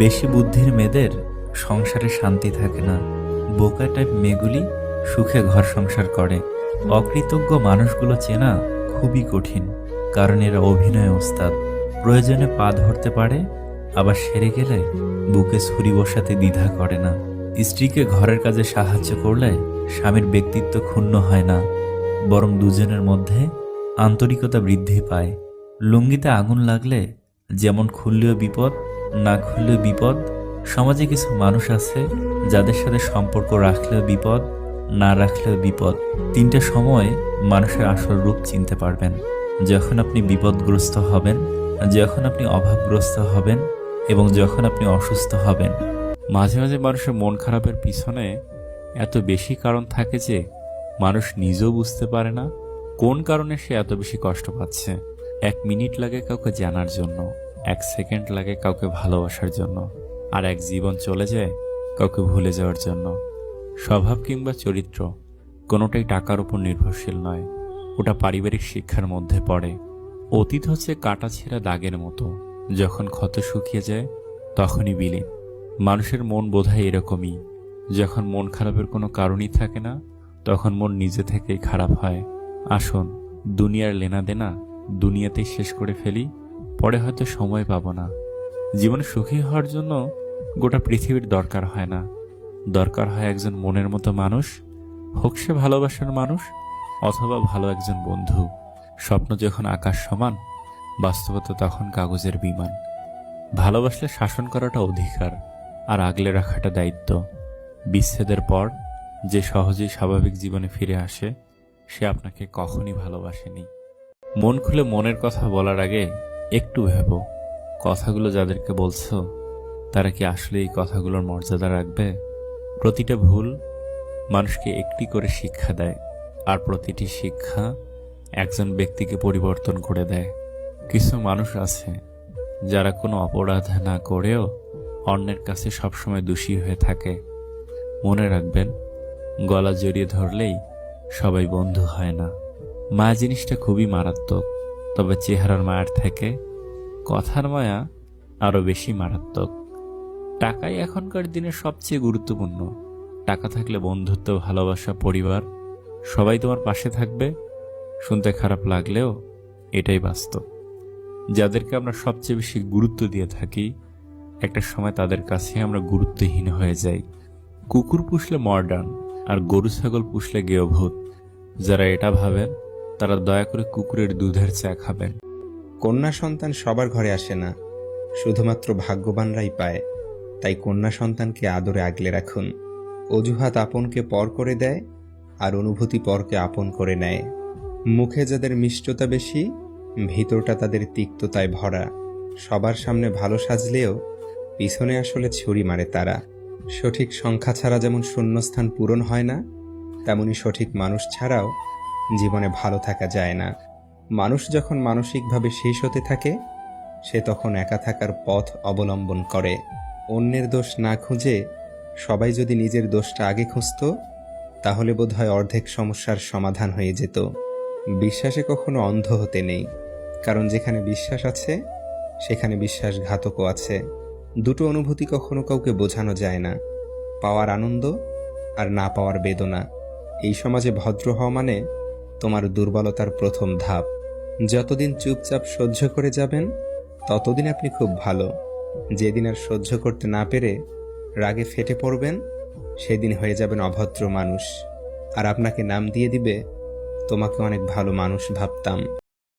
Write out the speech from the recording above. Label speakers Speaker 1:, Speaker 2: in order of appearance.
Speaker 1: বেশি বুদ্ধির মেয়েদের সংসারে শান্তি থাকে না। বোকা টাইপ মেয়েগুলি সুখে ঘর সংসার করে। অকৃতজ্ঞ মানুষগুলো চেনা খুবই কঠিন, কারণ এরা অভিনয় ওস্তাদ। প্রয়োজনে পা ধরতে পারে, আবার সেরে গেলে বুকে ছুরি বসাতে দ্বিধা করে না। স্ত্রীকে ঘরের কাজে সাহায্য করলে স্বামীর ব্যক্তিত্ব ক্ষুণ্ণ হয় না, বরং দুজনের মধ্যে আন্তরিকতা বৃদ্ধি পায়। লুঙ্গিতে আগুন লাগলে যেমন খুললেও বিপদ না খুললেও বিপদ? সমাজে কিছু মানুষ আছে যাদের সাথে সম্পর্ক রাখলেও বিপদ, না রাখলেও বিপদ। তিনটে সময় মানুষের আসল রূপ চিনতে পারবেন। যখন আপনি বিপদগ্রস্ত হবেন, যখন আপনি অভাবগ্রস্ত হবেন এবং যখন আপনি অসুস্থ হবেন। মাঝে মাঝে মানুষের মন খারাপের পিছনে এত বেশি কারণ থাকে যে মানুষ নিজেও বুঝতে পারে না কোন কারণে সে এত বেশি কষ্ট পাচ্ছে। এক মিনিট লাগে কাউকে জানার জন্য। এক সেকেন্ড লাগে কাউকে ভালোবাসার জন্য আর এক জীবন চলে যায় কাউকে ভুলে যাওয়ার জন্য। স্বভাব কিংবা চরিত্র কোনোটাই টাকার উপর নির্ভরশীল নয়। ওটা পারিবারিক শিক্ষার মধ্যে পড়ে। অতীত হচ্ছে কাটা ছেঁড়া দাগের মতো। যখন ক্ষত শুকিয়ে যায়, তখনই বিলীন। মানুষের মন বোধহয় এরকমই। যখন মন খারাপের কোনো কারণই থাকে না, তখন মন নিজে থেকেই খারাপ হয়। আসুন, দুনিয়ার লেনা দেনা দুনিয়াতেই শেষ করে ফেলি। পরে হয়তো সময় পাবো না। জীবনে সুখী হওয়ার জন্য গোটা পৃথিবীর দরকার হয় না। দরকার হয় একজন মনের মতো মানুষ, হোক সে ভালোবাসার মানুষ অথবা ভালো একজন বন্ধু। স্বপ্ন যখন আকাশ সমান, বাস্তবতা তখন কাগজের বিমান। ভালোবাসলে শাসন করাটা অধিকার আর আগলে রাখাটা দায়িত্ব। বিচ্ছেদের পর যে সহজেই স্বাভাবিক জীবনে ফিরে আসে, সে আপনাকে কখনই ভালোবাসেনি। মন খুলে মনের কথা বলার আগে একটু ভেবো, কথাগুলো যাদেরকে বলছো, তারা কি আসলে এই কথাগুলোর মর্যাদা রাখবে? প্রতিটা ভুল মানুষকে একটি করে শিক্ষা দেয়, আর প্রতিটি শিক্ষা একজন ব্যক্তিকে পরিবর্তন করে দেয়। কিছু মানুষ আছে, যারা কোনো অপরাধ না করেও অন্যের কাছে সবসময় দোষী হয়ে থাকে। মনে রাখবেন, গলা জড়িয়ে ধরলেই সবাই বন্ধু হয় না। মা জিনিসটা খুবই মারাত্মক। তবে চেহারার মায়ার থেকে কথার মায়া আরও বেশি মারাত্মক। টাকাই এখনকার দিনে সবচেয়ে গুরুত্বপূর্ণ। টাকা থাকলে বন্ধুত্ব, ভালোবাসা, পরিবার সবাই তোমার পাশে থাকবে। শুনতে খারাপ লাগলেও এটাই বাস্তব। যাদেরকে আমরা সবচেয়ে বেশি গুরুত্ব দিয়ে থাকি, একটা সময় তাদের কাছে আমরা গুরুত্বহীন হয়ে যাই। কুকুর পুষলে মডার্ন আর গরু ছাগল পুষলে গেয়ভূত যারা এটা ভাবেন তারা দয়া করে কুকুরের দুধের চা খাবেন।
Speaker 2: কন্যা সন্তান সবার ঘরে আসে না, শুধুমাত্র ভাগ্যবানরাই পায়। তাই কন্যা সন্তানকে আদরে আগলে রাখুন। অজুহাত আপনকে পর করে দেয়, আর অনুভূতি পরকে আপন করে নেয়। মুখে যাদের মিষ্টতা বেশি, ভিতরটা তাদের তিক্ততায় ভরা। সবার সামনে ভালো সাজলেও পিছনে আসলে ছুরি মারে তারা। সঠিক সংখ্যা ছাড়া যেমন শূন্যস্থান পূরণ হয় না, তেমনি সঠিক মানুষ ছাড়াও জীবনে ভালো থাকা যায় না। মানুষ যখন মানসিকভাবে শেষ হতে থাকে, সে তখন একা থাকার পথ অবলম্বন করে। অন্যের দোষ না খুঁজে সবাই যদি নিজের দোষটা আগে খুঁজত, তাহলে বোধহয় অর্ধেক সমস্যার সমাধান হয়ে যেত। বিশ্বাসে কখনো অন্ধ হতে নেই, কারণ যেখানে বিশ্বাস আছে, সেখানে বিশ্বাসঘাতকও আছে। দুটো অনুভূতি কখনো কাউকে বোঝানো যায় না, পাওয়ার আনন্দ আর না পাওয়ার বেদনা। এই সমাজে ভদ্র হওয়া মানে তোমার দুর্বলতার প্রথম ধাপ। যতদিন চুপচাপ সহ্য করে যাবেন, ততদিন আপনি খুব ভালো। যেদিন আর সহ্য করতে না পেরে রাগে ফেটে পড়বেন, সেদিন হয়ে যাবেন অভদ্র মানুষ। আর আপনাকে নাম দিয়ে দিবে, তোমাকে অনেক ভালো মানুষ ভাবতাম।